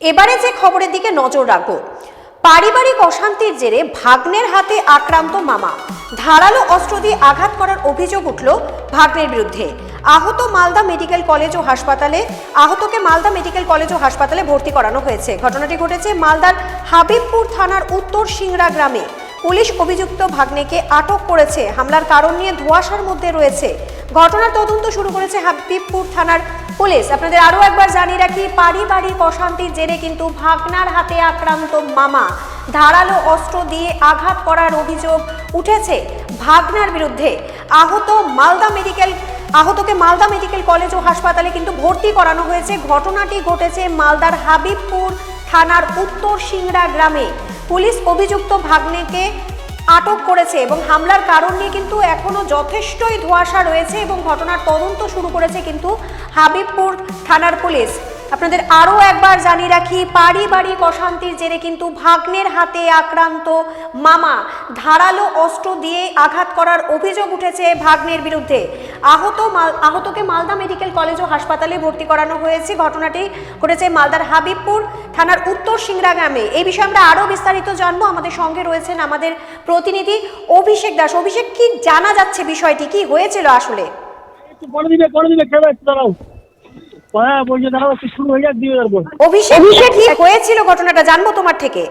এবারে যে খবরের দিকে নজর রাখব। পারিবারিক অশান্তির জেরে ভাগ্নের হাতে আক্রান্ত মামা। ধারালো অস্ত্র দিয়ে আঘাত করার অভিযোগ উঠল ভাগ্নের বিরুদ্ধে। আহত মালদা মেডিকেল কলেজ ও হাসপাতালে, আহতকে মালদা মেডিকেল কলেজ ও হাসপাতালে ভর্তি করানো হয়েছে। ঘটনাটি ঘটেছে মালদার হাবিবপুর থানার উত্তর সিংড়া গ্রামে। পুলিশ অভিযুক্ত ভাগ্নেকে আটক করেছে। হামলার কারণ নিয়ে ধোঁয়াশার মধ্যে রয়েছে। ঘটনার তদন্ত শুরু করেছে হাবিবপুর থানার পুলিশ। আপনাদের আরও একবার জানিয়ে রাখি পারিবারিক অশান্তির জেরে কিন্তু ভাগনার হাতে আক্রান্ত মামা। ধারালো অস্ত্র দিয়ে আঘাত করার অভিযোগ উঠেছে ভাগনার বিরুদ্ধে। আহত মালদা মেডিকেল, আহতকে মালদা মেডিকেল কলেজ ও হাসপাতালে কিন্তু ভর্তি করানো হয়েছে। ঘটনাটি ঘটেছে মালদার হাবিবপুর থানার উত্তর সিংড়া গ্রামে। পুলিশ অভিযুক্ত ভাগ্নেকে আটক করেছে এবং হামলার কারণ নিয়ে কিন্তু এখনও যথেষ্টই ধোয়াশা রয়েছে এবং ঘটনার তদন্ত শুরু করেছে কিন্তু হাবিবপুর থানার পুলিশ। আপনাদের আরও একবার জানিয়ে রাখি, পারিবারিক অশান্তির জেরে কিন্তু ভাগ্নের হাতে আক্রান্ত মামা। ধারালো অস্ত্র দিয়ে আঘাত করার অভিযোগ উঠেছে ভাগ্নের বিরুদ্ধে। আহত আহতকে মালদা মেডিকেল কলেজ ও হাসপাতালে ভর্তি করানো হয়েছে। ঘটনাটি ঘটেছে মালদার হাবিবপুর থানার উত্তর সিংরা গ্রামে। এই বিষয়ে আমরা আরও বিস্তারিত জানব। আমাদের সঙ্গে রয়েছেন আমাদের প্রতিনিধি অভিষেক দাস। অভিষেক, কি জানা যাচ্ছে বিষয়টি? কি হয়েছিল আসলে? করে দিবে করে দিবে দাঁড়াও। হ্যাঁ বলছে দাঁড়াও একটু শুরু হয়ে যাক দিয়ে তারপর অভিষেক কি হয়েছিল ঘটনাটা? জানব তোমার থেকে।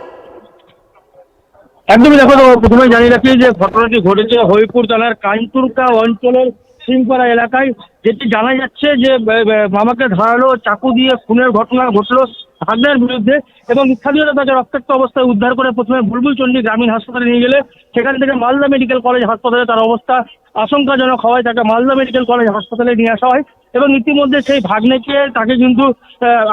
একদমই দেখো প্রথমে জানিয়ে রাখি যে ঘটনাটি ঘটেছে হরিপুর জেলার কাঞ্চুরকা অঞ্চলের সিংপাড়া এলাকায় যেটি জানা যাচ্ছে যে মামাকে ধারালো চাকু দিয়ে খুনের ঘটনা ঘটলো। ভাগ্নের বিরুদ্ধে এবং স্থানীয়রা তাকে রক্তাক্ত অবস্থায় উদ্ধার করে প্রথমে বুলবুল চণ্ডী গ্রামীণ হাসপাতালে নিয়ে গেলে, সেখান থেকে মালদা মেডিকেল কলেজ হাসপাতালে তার অবস্থা আশঙ্কাজনক হওয়ায় তাকে মালদা মেডিকেল কলেজ হাসপাতালে নিয়ে আসা হয় এবং ইতিমধ্যে সেই ভাগ্নেকে তাকে কিন্তু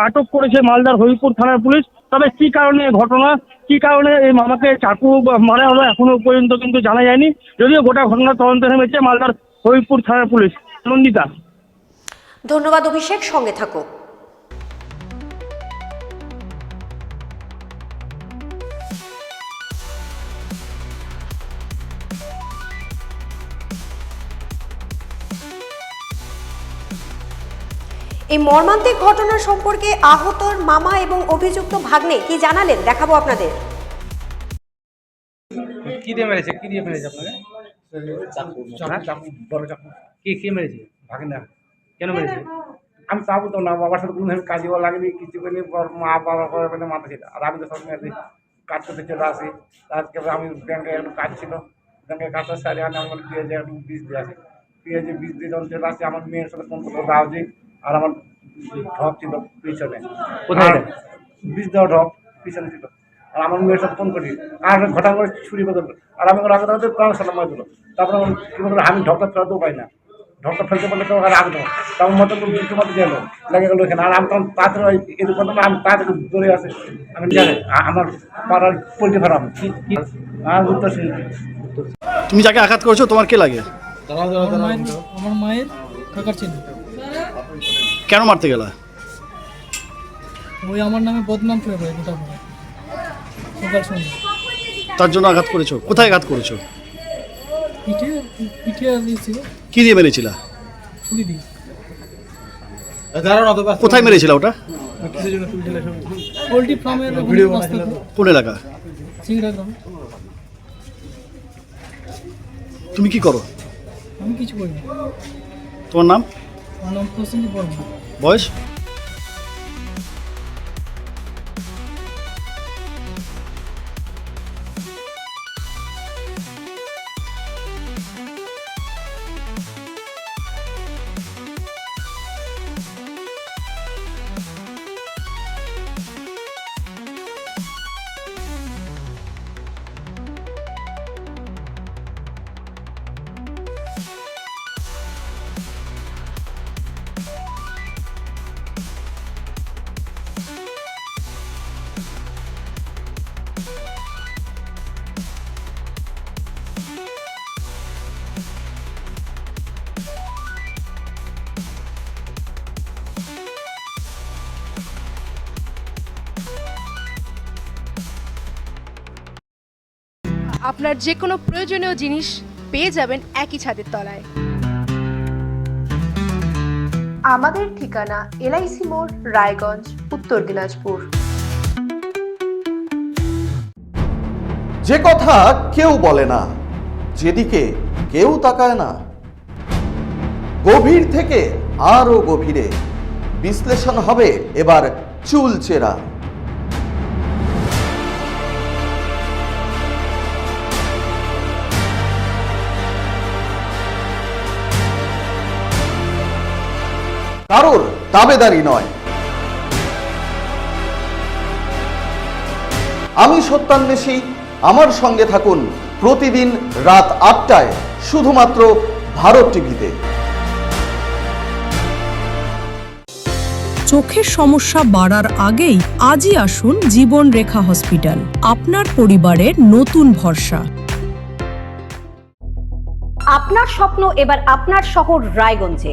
আটক করেছে মালদার হরিপুর থানার পুলিশ। তবে কি কারণে ঘটনা? কি কারণে এই মামাকে চাকু মারা হলো এখনও পর্যন্ত কিন্তু জানা যায়নি। যদিও গোটা ঘটনার তদন্ত নেমেছে মালদার হরিপুর থানার পুলিশ। নন্দিতা। ধন্যবাদ অভিষেক, সঙ্গে থাকো এই মর্মান্তিক ঘটনার সম্পর্কে আহতর মামা এবং অভিযুক্ত ভাগ্নে কি জানালেন? দেখাবো আপনাদের। কি দিয়ে মেরেছে? কি দিয়ে মেরেছে আপনাকে? হ্যাঁ? বড় চাকু কে কে মেরেছে? ভাগিনা। কেন মেরেছে? আমি চাবো তো না বাবার সাথে কোনো কাজে লাগেনি কিছু করিনি মা বাবা করে মানে মাথা ছিল। আর আমি তো সবসময় কাজ করতে চলে আসি। আজকে আমি ব্যাংকে একটু কাজ ছিল। ব্যাংকে কাজটা সারি আমি আমার পেঁয়াজে একটু বীজ দিয়ে আসি। পেঁয়াজে বীজ দিয়ে যখন চলে আসি আমার মেয়ের সাথে ফোন করতে দাও যে আর আমার ঢপ ছিল পিছনে। কোথায়? বীজ দেওয়া ঢপ পিছনে ছিল। আর আমার মেয়ের সাথে ফোন করি। আর ঘটা করে ছুরি বদল আর আমি আগে দাঁড়াতে প্রাণ সালাম মার দিল তারপরে আমার কি বলব আমি ঢপটা ফেলতেও পাই না। ঢপটা ফেলতে পারলে তো আর আগে তখন মতো তো দুটো মতো গেল লেগে গেলো এখানে আর আমি তখন তাড়াতাড়ি এরকম করতাম আমি তাড়াতাড়ি দৌড়ে আসে। আমি জানি আমার পাড়ার পোলট্রি ফার্ম। আর উত্তর সিং। তুমি যাকে আঘাত করেছ তোমার কে লাগে? আমার মায়ের কাকার ছিল কেন মারতে গেলা? ওই আমার নামে বদনাম করে দেয় গোটা পড়ে সকাল সন্ধ্যা তার জন্য আঘাত করেছ? কোথায় আঘাত করেছ? পিঠে পিঠে দিয়েছিল কি দিয়ে মেরেছিলা? ছুরি দিয়ে। কোথায় মেরেছিলা ওটা? পোলট্রি ফার্মের রাস্তাতে কোন এলাকা? সিংড়া গ্রাম। তুমি কি করো? আমি কিছু করিনি। তোমার নাম? আমার নাম প্রসেনজিৎ বর্মা বয়স আপনার যে কোনো প্রয়োজনীয় জিনিস পেয়ে যাবেন একই ছাদের তলায়। আমাদের ঠিকানা এলআইসি মোড় রায়গঞ্জ উত্তর দিনাজপুর। যে কথা কেউ বলে না যেদিকে কেউ তাকায় না। গভীর থেকে আরও গভীরে বিশ্লেষণ হবে এবার চুল চেরা কারোর দাবেদারি নয়। আমি সত্যান্বেষী আমার সঙ্গে থাকুন প্রতিদিন রাত আটটায় শুধুমাত্র ভারত টিভিতে। চোখের সমস্যা বাড়ার আগেই আজই আসুন জীবন রেখা হসপিটাল আপনার পরিবারের নতুন ভরসা। আপনার স্বপ্ন এবার আপনার শহর রায়গঞ্জে।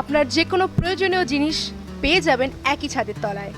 আপনার যে কোনো প্রয়োজনীয় জিনিস পেয়ে যাবেন একই ছাদের তলায়।